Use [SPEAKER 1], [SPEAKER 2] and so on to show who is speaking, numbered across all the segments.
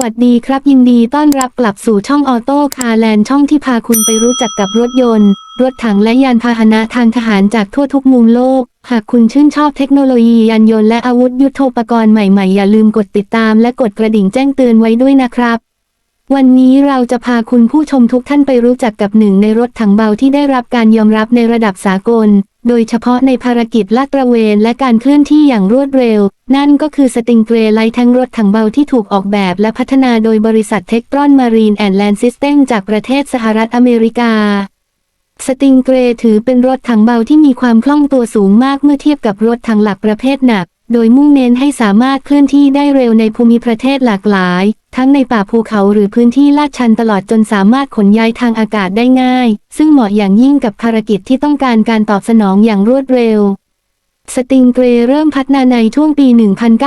[SPEAKER 1] วัสดีครับยินดีต้อนรับกลับสู่ช่องออโต้คาร์แลนด์ช่องที่พาคุณไปรู้จักกับรถยนต์ รถถังและยานพาหนะทางทหารจากทั่วทุกมุมโลก หากคุณชื่นชอบเทคโนโลยียานยนต์และอาวุธยุโทโธปกรณ์ใหม่ๆ อย่าลืมกดติดตามและกดกระดิ่งแจ้งเตือนไว้ด้วยนะครับ วันนี้เราจะพาคุณผู้ชมทุกท่านไปรู้จักกับหนึ่งในรถถังเบาที่ได้รับการยอมรับในระดับสากล โดยเฉพาะในภารกิจลาดตระเวนและการเคลื่อนที่อย่างรวดเร็ว นั่นก็คือสติงเกรไลท์แทงรถถังเบาที่ถูกออกแบบและพัฒนาโดยบริษัทเทคตรอนมารีนแอนด์แลนด์ซิสเต็มจากประเทศสหรัฐอเมริกาสติงเกรถือเป็นรถถังเบาที่มีความคล่องตัวสูงมากเมื่อเทียบกับรถถังหลักประเภทหนัก โดยมุ่งเน้นให้สามารถเคลื่อนที่ได้เร็วในภูมิประเทศหลากหลาย ทั้งในป่าภูเขาหรือพื้นที่ลาดชันตลอดจนสามารถขนย้ายทางอากาศได้ง่าย ซึ่งเหมาะอย่างยิ่งกับภารกิจที่ต้องการการตอบสนองอย่างรวดเร็ว สติงเกรเริ่มพัฒนาในช่วงปี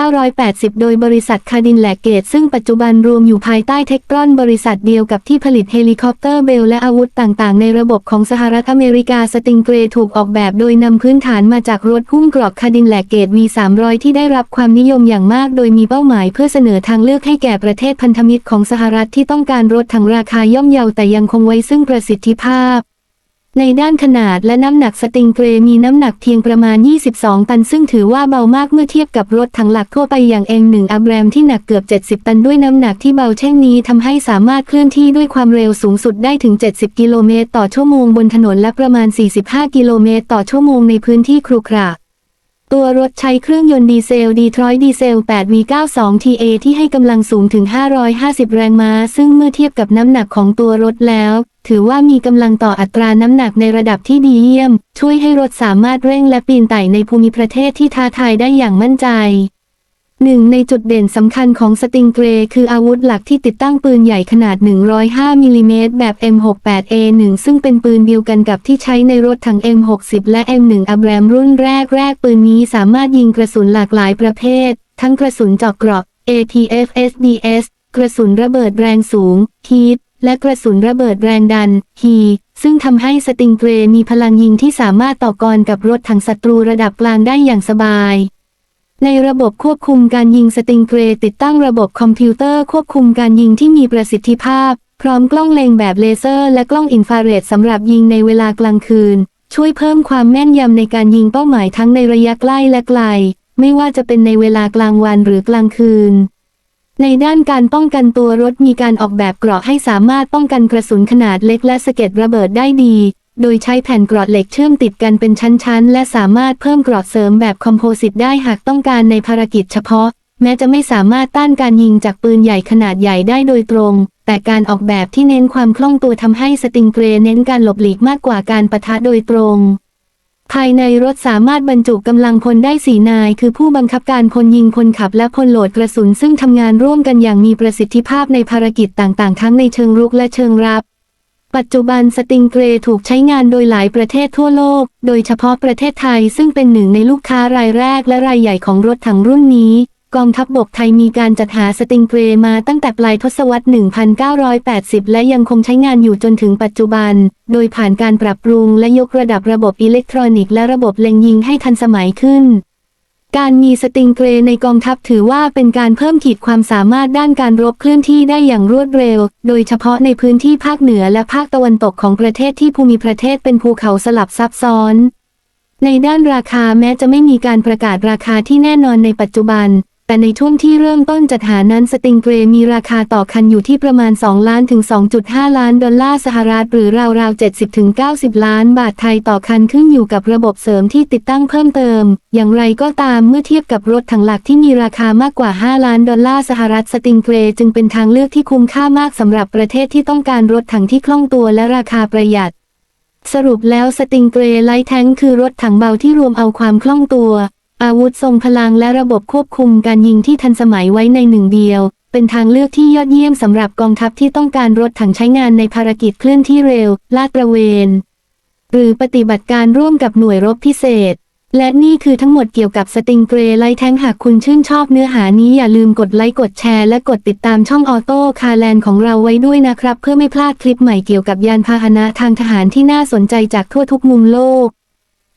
[SPEAKER 1] 1980 โดยบริษัทคาดินแลกเกต ซึ่งปัจจุบันรวมอยู่ภายใต้เทคตรอนบริษัทเดียวกับที่ผลิตเฮลิคอปเตอร์เบลและอาวุธต่างๆ ในระบบของสหรัฐอเมริกา สติงเกรถูกออกแบบโดยนำพื้นฐานมาจากรถหุ้มกรอบคาดินแลกเกต V300 ที่ได้รับความนิยมอย่างมาก โดยมีเป้าหมายเพื่อเสนอทางเลือกให้แก่ประเทศพันธมิตรของสหรัฐที่ต้องการรถถังราคาย่อมเยาแต่ยังคงไว้ซึ่งประสิทธิภาพ ในด้านขนาดและน้ำหนักสติงเกรมีน้ำหนักเพียงประมาณ 22 ตัน ซึ่งถือว่าเบามากเมื่อเทียบกับรถถังหลักทั่วไปอย่างเองหนึ่งอับแรมที่หนักเกือบ 70 ตันด้วยน้ำหนักที่เบาเช่นนี้ทำให้สามารถเคลื่อนที่ด้วยความเร็วสูงสุดได้ถึง 70 กิโลเมตรต่อชั่วโมงบนถนนและประมาณ 45 กิโลเมตรต่อชั่วโมงในพื้นที่ครุขระ ตัวรถใช้เครื่องยนต์ดีเซลดีทรอยดีเซล 8V92 TA ที่ให้กำลังสูงถึง 550 แรงม้า ซึ่งเมื่อเทียบกับน้ำหนักของตัวรถแล้ว ถือว่ามีกำลังต่ออัตราน้ำหนักในระดับที่ดีเยี่ยม ช่วยให้รถสามารถเร่งและปีนไต่ในภูมิประเทศที่ท้าทายได้อย่างมั่นใจ หนึ่งในจุดเด่นสำคัญของสติงเกรคืออาวุธหลักที่ติดตั้งปืนใหญ่ขนาด 105 มิลลิเมตรแบบ M68A1 ซึ่งเป็นปืนเดียวกันกับที่ใช้ในรถถัง M60 และ M1 อับแรมรุ่นแรกแรกปืนนี้สามารถยิงกระสุนหลากหลายประเภท ทั้งกระสุนเจาะเกราะ ATF SDS กระสุนระเบิดแรงสูง HEAT และกระสุนระเบิดแรงดัน H ซึ่งทำให้สติงเกรมีพลังยิงที่สามารถต่อกรกับรถถังศัตรูระดับกลางได้อย่างสบาย ในระบบควบคุมการยิงสติงเกรติดตั้งระบบคอมพิวเตอร์ควบคุมการยิงที่มีประสิทธิภาพ พร้อมกล้องเล็งแบบเลเซอร์และกล้องอินฟราเรดสำหรับยิงในเวลากลางคืน ช่วยเพิ่มความแม่นยำในการยิงเป้าหมายทั้งในระยะใกล้และไกล ไม่ว่าจะเป็นในเวลากลางวันหรือกลางคืน ในด้านการป้องกันตัวรถมีการออกแบบเกราะให้สามารถป้องกันกระสุนขนาดเล็กและสะเก็ดระเบิดได้ดี โดยใช้แผ่นกราะเหล็กเชื่อมติดกันเป็นชั้นๆ และสามารถเพิ่มกราะเสริมแบบคอมโพสิตได้หากต้องการในภารกิจเฉพาะ แม้จะไม่สามารถต้านการยิงจากปืนใหญ่ขนาดใหญ่ได้โดยตรง แต่การออกแบบที่เน้นความคล่องตัวทำให้สติงเกรเน้นการหลบหลีกมากกว่าการปะทะโดยตรง ภายในรถสามารถบรรจุกำลังพลได้สีนาย คือผู้บังคับการพลยิงพลขับและพลโหลดกระสุนซึ่งทำงานร่วมกันอย่างมีประสิทธิภาพในภารกิจต่างๆ ทั้งในเชิงรุกและเชิงรับ ปัจจุบันสติงเกรถูกใช้งานโดยหลายประเทศทั่วโลก โดยเฉพาะประเทศไทยซึ่งเป็นหนึ่งในลูกค้ารายแรกและรายใหญ่ของรถถังรุ่นนี้ กองทัพบบกไทยมีการจัดหาสติงเกรมาตั้งแต่ปลายทศวรรษ 1980 และยังคงใช้งานอยู่จนถึงปัจจุบัน โดยผ่านการปรับปรุงและยกระดับระบบอิเล็กทรอนิกส์และระบบเล็งยิงให้ทันสมัยขึ้น การมีสติงเกรในกองทัพถือว่าเป็นการเพิ่มขีดความสามารถด้านการรบเคลื่อนที่ได้อย่างรวดเร็ว โดยเฉพาะในพื้นที่ภาคเหนือและภาคตะวันตกของประเทศที่ภูมิประเทศเป็นภูเขาสลับซับซ้อน ในด้านราคาแม้จะไม่มีการประกาศราคาที่แน่นอนในปัจจุบัน แต่ในช่วงที่เริ่มต้นจัดหานั้นสติงเกรมีราคาต่อคันอยู่ที่ประมาณ 2 ล้านถึง 2.5 ล้านดอลลาร์สหรัฐหรือราวๆ 70ถึง90 ล้านบาทไทยต่อคันขึ้นอยู่กับระบบเสริมที่ติดตั้งเพิ่มเติม อย่างไรก็ตามเมื่อเทียบกับรถถังหลักที่มีราคามากกว่า 5 ล้านดอลลาร์สหรัฐสติงเกรจึงเป็นทางเลือกที่คุ้มค่ามากสำหรับประเทศที่ต้องการรถถังที่คล่องตัวและราคาประหยัดสรุปแล้วสติงเกรไลท์แทงคือรถถังเบาที่รวมเอาความคล่องตัว อาวุธทรงพลังและระบบควบคุมการยิงที่ทันสมัยไว้ในหนึ่งเดียว เป็นทางเลือกที่ยอดเยี่ยมสำหรับกองทัพที่ต้องการรถถังใช้งานในภารกิจเคลื่อนที่เร็ว ลาดตระเวน หรือปฏิบัติการร่วมกับหน่วยรบพิเศษ และนี่คือทั้งหมดเกี่ยวกับสติงเกรไลท์แทงหากคุณชื่นชอบเนื้อหานี้อย่าลืมกดไลค์กดแชร์และกดติดตามช่องออโต้คาร์แลนของเราไว้ด้วยนะครับ เพื่อไม่พลาดคลิปใหม่เกี่ยวกับยานพาหนะทางทหารที่น่าสนใจจากทั่วทุกมุมโลก